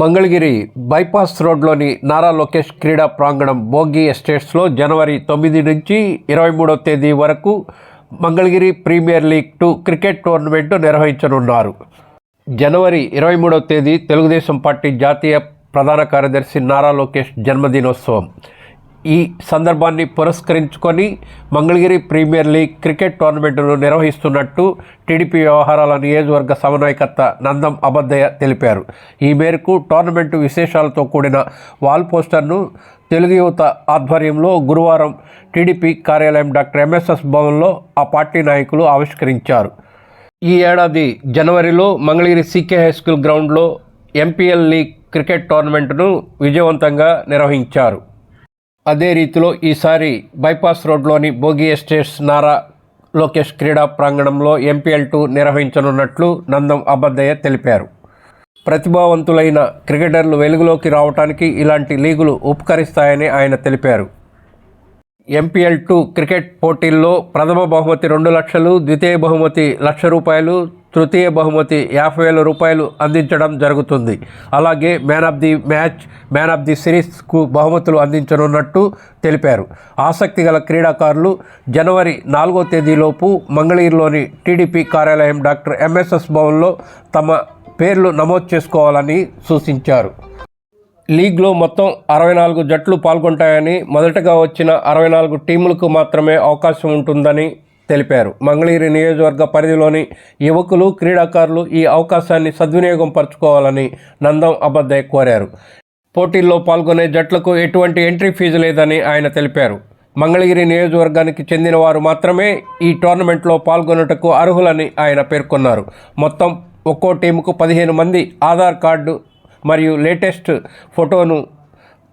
Mangalagiri bypass రోడ్లోని నారా లోకేష్ క్రీడా ప్రాంగణం భోగి ఎస్టేట్స్లో జనవరి తొమ్మిది నుంచి ఇరవై మూడవ తేదీ వరకు Mangalagiri premier league two cricket tournament నిర్వహించనున్నారు. జనవరి ఇరవై మూడో తేదీ తెలుగుదేశం పార్టీ జాతీయ ప్రధాన కార్యదర్శి నారా లోకేష్ జన్మదినోత్సవం. ఈ సందర్భాన్ని పురస్కరించుకొని మంగళగిరి ప్రీమియర్ లీగ్ క్రికెట్ టోర్నమెంటును నిర్వహిస్తున్నట్టు టీడీపీ వ్యవహారాల నియోజకవర్గ సమన్వయకర్త నందం అబద్దయ్య తెలిపారు. ఈ మేరకు టోర్నమెంటు విశేషాలతో కూడిన వాల్ పోస్టర్ను తెలుగు యువత ఆధ్వర్యంలో గురువారం టీడీపీ కార్యాలయం డాక్టర్ ఎంఎస్ఎస్ భవన్లో ఆ పార్టీ నాయకులు ఆవిష్కరించారు. ఈ ఏడాది జనవరిలో మంగళగిరి సీకే హై స్కూల్ గ్రౌండ్లో ఎంపీఎల్ లీగ్ క్రికెట్ టోర్నమెంటును విజయవంతంగా నిర్వహించారు. అదే రీతిలో ఈసారి బైపాస్ రోడ్లోని భోగి ఎస్టేట్స్ నారా లోకేష్ క్రీడా ప్రాంగణంలో ఎంపీఎల్ టూ నిర్వహించనున్నట్లు నందం అబద్దయ్య తెలిపారు. ప్రతిభావంతులైన క్రికెటర్లు వెలుగులోకి రావడానికి ఇలాంటి లీగులు ఉపకరిస్తాయని ఆయన తెలిపారు. ఎంపీఎల్ టూ క్రికెట్ పోటీల్లో ప్రథమ బహుమతి రెండు లక్షలు ద్వితీయ బహుమతి లక్ష రూపాయలు తృతీయ బహుమతి యాభై వేల రూపాయలు అందించడం జరుగుతుంది. అలాగే man of the match man of the సిరీస్కు బహుమతులు అందించనున్నట్టు తెలిపారు. ఆసక్తి గల క్రీడాకారులు జనవరి నాలుగో తేదీలోపు మంగళగిరిలోని టీడీపీ కార్యాలయం డాక్టర్ ఎంఎస్ఎస్ భవన్లో తమ పేర్లు నమోదు చేసుకోవాలని సూచించారు. లీగ్లో మొత్తం అరవై నాలుగు జట్లు పాల్గొంటాయని మొదటగా వచ్చిన అరవై నాలుగు టీములకు మాత్రమే అవకాశం ఉంటుందని తెలిపారు. మంగళగిరి నియోజకవర్గ పరిధిలోని యువకులు క్రీడాకారులు ఈ అవకాశాన్ని సద్వినియోగం పరచుకోవాలని నందం అబద్దయ్య కోరారు. పోటీల్లో పాల్గొనే జట్లకు ఎటువంటి ఎంట్రీ ఫీజు లేదని ఆయన తెలిపారు. మంగళగిరి నియోజకవర్గానికి చెందిన వారు మాత్రమే ఈ టోర్నమెంట్లో పాల్గొనుటకు అర్హులని ఆయన పేర్కొన్నారు. మొత్తం ఒక్కో టీముకు పదిహేను మంది ఆధార్ కార్డు మరియు లేటెస్ట్ ఫోటోను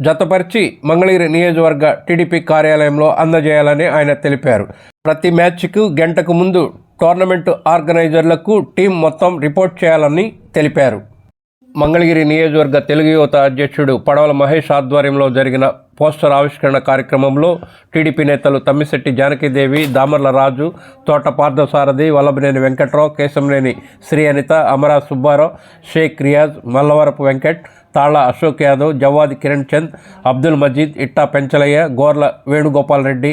జతపరిచి మంగళగిరి నియోజకవర్గ టీడీపీ కార్యాలయంలో అందజేయాలని ఆయన తెలిపారు. ప్రతి మ్యాచ్కు గంటకు ముందు టోర్నమెంటు ఆర్గనైజర్లకు టీం మొత్తం రిపోర్ట్ చేయాలని తెలిపారు. మంగళగిరి నియోజకవర్గ తెలుగు యువత అధ్యక్షుడు పడవల మహేష్ ఆధ్వర్యంలో జరిగిన పోస్టర్ ఆవిష్కరణ కార్యక్రమంలో టీడీపీ నేతలు తమ్మిశెట్టి జానకిదేవి దామర్ల రాజు తోట పార్థసారథి వల్లభనేని వెంకట్రావు కేశంనేని శ్రీ అనిత అమరా సుబ్బారావు షేక్ రియాజ్ మల్లవరపు వెంకట్ తాళ అశోక్ యాదవ్ జవ్వాది కిరణ్ చంద్ అబ్దుల్ మజీద్ ఇట్టా పెంచలయ్య గోర్ల వేణుగోపాల్ రెడ్డి